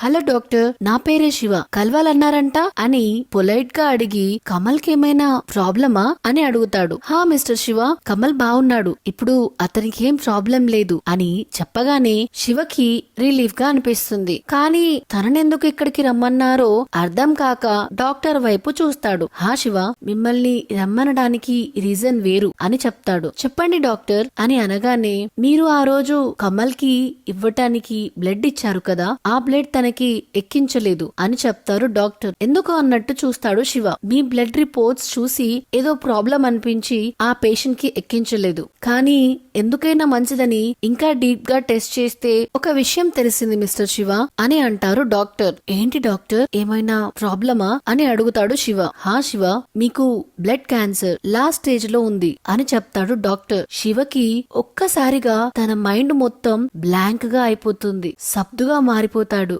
Hello doctor నా పేరే శివ. కలవాలన్నారంట? అని పొలైట్గా అడిగి కమల్కి ఏమైనా ప్రాబ్లమా? అని అడుగుతాడు. హా మిస్టర్ శివ కమల్ బాగున్నాడు ఇప్పుడు అతనికి ఏం ప్రాబ్లం లేదు అని చెప్పగానే శివకి రిలీఫ్గా అనిపిస్తుంది. కానీ తననెందుకు ఇక్కడికి రమ్మన్నారో అర్థం కాక డాక్టర్ వైపు చూస్తాడు. హా శివ మిమ్మల్ని రమ్మనడానికి రీజన్ వేరు అని చెప్తాడు. చెప్పండి డాక్టర్ అని అనగానే మీరు ఆ రోజు కమల్కి ఇవ్వటానికి బ్లడ్ ఇచ్చారు కదా? ఆ బ్లడ్ తన తనకి ఎక్కించలేదు అని చెప్తారు డాక్టర్. ఎందుకు అన్నట్టు చూస్తాడు శివ. మీ బ్లడ్ రిపోర్ట్స్ చూసి ఏదో ప్రాబ్లం అనిపించి ఆ పేషెంట్కి ఎక్కించలేదు. కానీ ఎందుకైనా మంచిదని ఇంకా డీప్గా టెస్ట్ చేస్తే ఒక విషయం తెలిసింది మిస్టర్ శివ అని అంటారు డాక్టర్. ఏంటి డాక్టర్? ఏమైనా ప్రాబ్లమా? అని అడుగుతాడు శివ. హా శివ మీకు బ్లడ్ క్యాన్సర్ లాస్ట్ స్టేజ్లో ఉంది అని చెప్తాడు డాక్టర్. శివకి ఒక్కసారిగా తన మైండ్ మొత్తం బ్లాంక్గా అయిపోతుంది. సబ్దుగా మారిపోతాడు.